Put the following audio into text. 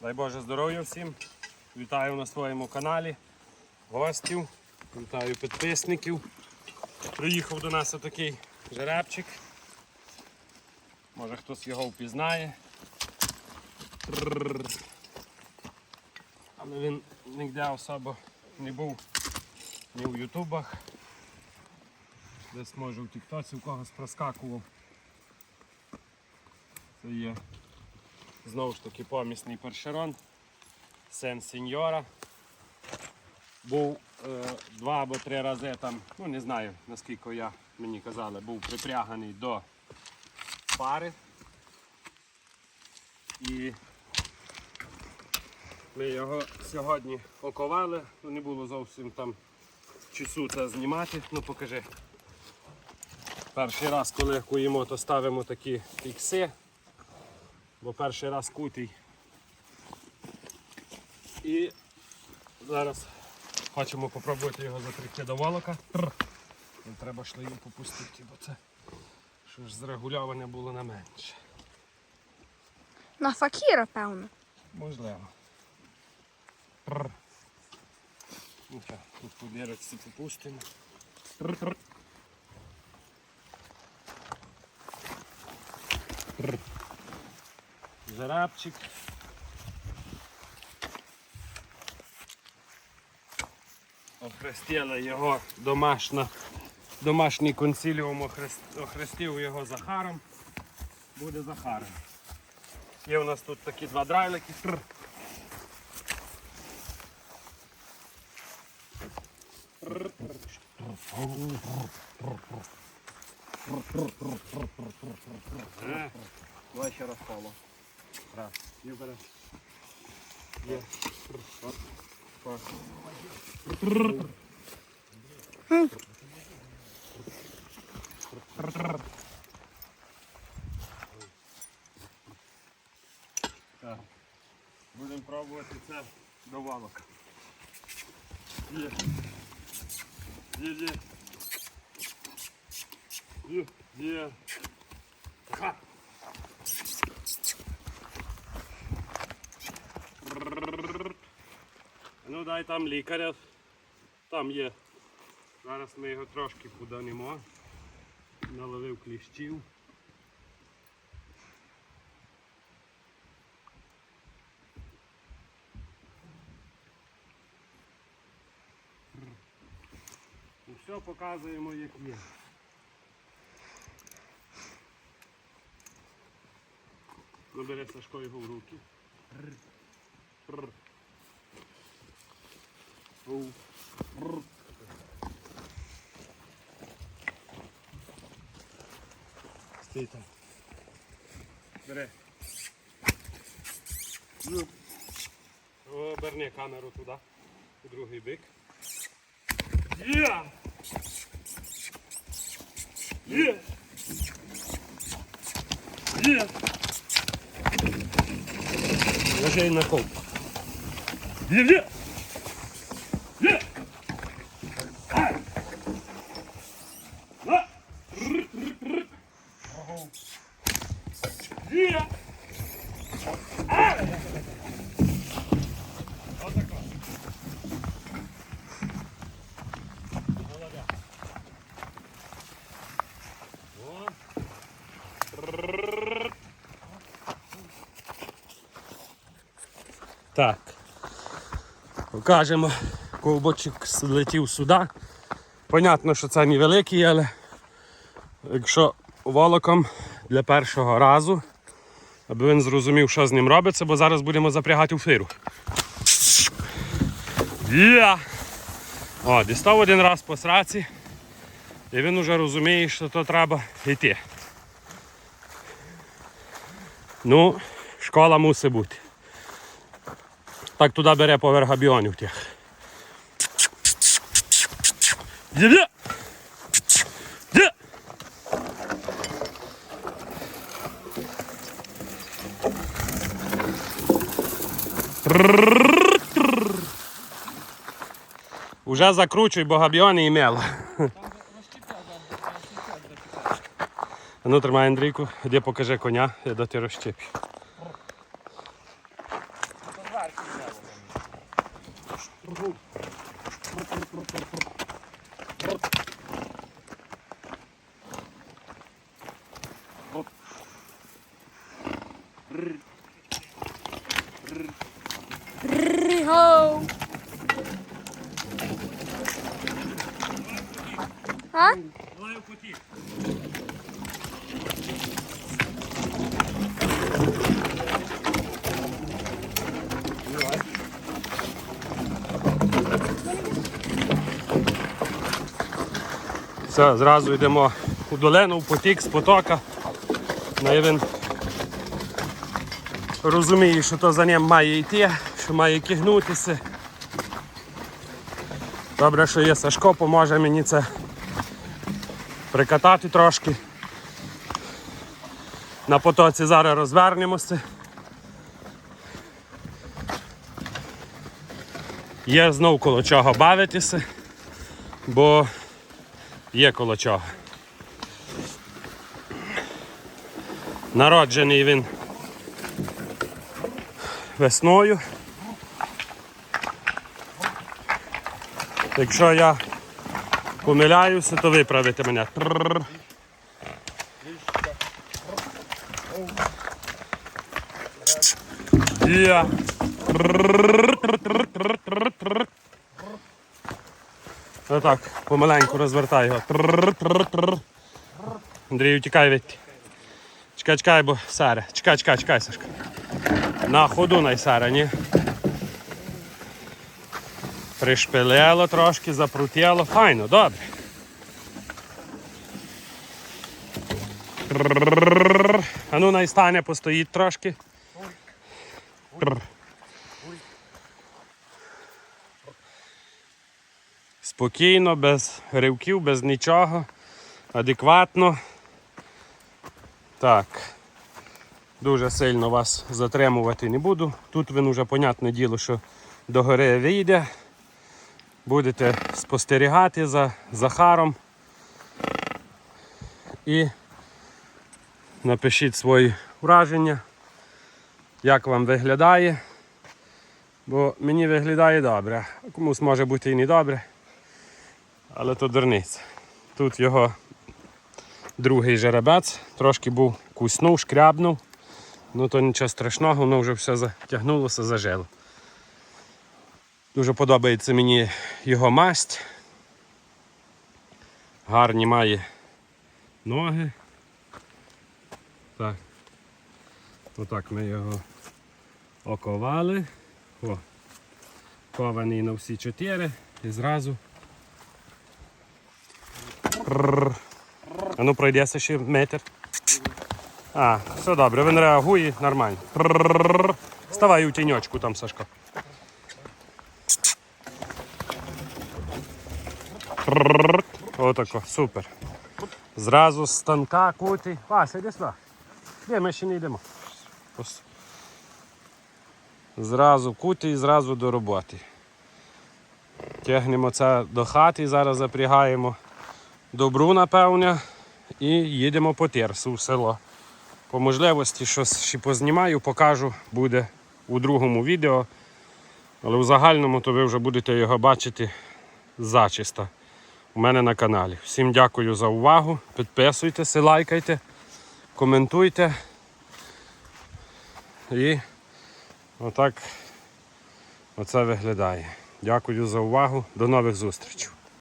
Дай Боже здоров'я всім. Вітаю на своєму каналі. Гостів, вітаю підписників. Приїхав до нас отакий жеребчик. Може хтось його впізнає. Але він ніде особо не був ні в ютубах. Десь може в тіктоці у когось проскакував. Це є знову ж таки помісний першерон. Сен сеньора. Був е, два або три рази там, ну не знаю наскільки я мені казали, був припряганий до пари. І ми його сьогодні оковали, ну не було зовсім там часу це знімати, ну покажи. Перший раз, коли куємо, то ставимо такі ікси, бо перший раз кутий. І зараз хочемо попробувати його запрягти до волока. Трр. Не треба шлею попустити, бо це що ж зрегульоване було на менше. На факіра, певно. Можливо. Трр. Ну тут по дірочці попустимо. Трр. Жеребчик. Охрестила його домашня, домашній консиліум охрест- охрестив його Захаром. Буде Захаром. Є у нас тут такі два драйлики. Е, ще раз коло. Раз. Є бере. Є. Трр. Оп. Па. Трр. Так. Будемо пробувати це до валок. Є. Є, є. Є, є. Ха. Ну дай там лікаря. Там є. Зараз ми його трошки поданемо. Наловив кліщів. Ну, все показуємо як є. Ну, бере Сашко його в руки. Стій там. Бери. Оберни камеру туди, у другий бик. Є! Є! Є! Лежай на кол. Є! Є! Є! Ай! На! Р, р, р. Ого. Є! Ай! Отако. Молодець. О. Р. Так. Покажемо. Ковбочик злетів сюди. Понятно, що це невеликий, але якщо волоком для першого разу, аби він зрозумів, що з ним робиться, бо зараз будемо запрягати у фиру. Є! О, дістав один раз по сраці, і він вже розуміє, що то треба йти. Ну, школа мусить бути. Так туди бере поверх габіонів тих. Уже закручуй, бо габіони і мело. Ну, тримай Андрійку, іди покажи коня, я до ти розщеплю. Riho. А? Двоє в куті. Все, зразу йдемо у долину, в потік з потока. Ну, і він розуміє, що то за ним має йти, що має кигнутися. Добре, що є Сашко, поможе мені це прикатати трошки. На потоці зараз розвернемося. Є знов коло чого бавитися, бо є коло чого. Народжений він весною. Якщо я помиляюся, то виправите мене. Трррр. Ну так, помаленьку розвертай його. Андрій, утікай від. Чекай, чекай, бо саре. Чекай, чекай, чекай, Сашка. На ходу найсара, ні. Пришпилило трошки, запрутіло. Файно, добре. А ну найстане постоїть трошки. Трр. Спокійно, без ривків, без нічого. Адекватно. Так. Дуже сильно вас затримувати не буду. Тут він уже, понятне діло, що до гори вийде. Будете спостерігати за Захаром. І напишіть свої враження, як вам виглядає. Бо мені виглядає добре, комусь може бути і не добре. Але то дурниця. Тут його другий жеребець, трошки був куснув, шкрябнув. Ну то нічого страшного, воно вже все затягнулося, зажило. Дуже подобається мені його масть. Гарні має ноги. Так. Отак ми його оковали. О. Кований на всі чотири і зразу. А ну пройдеться ще метр. А, все добре, він реагує нормально. Вставай у тіньочку там, Сашко. Отако, супер. Зразу з станка кути. Вася, йди сюди. Де ми ще не йдемо. Зразу кути і зразу до роботи. Тягнемо це до хати, зараз запрягаємо добру, напевне, і їдемо по терсу в село. По можливості щось ще познімаю, покажу, буде у другому відео. Але у загальному то ви вже будете його бачити зачисто у мене на каналі. Всім дякую за увагу. Підписуйтеся, лайкайте, коментуйте. І отак оце виглядає. Дякую за увагу. До нових зустрічей.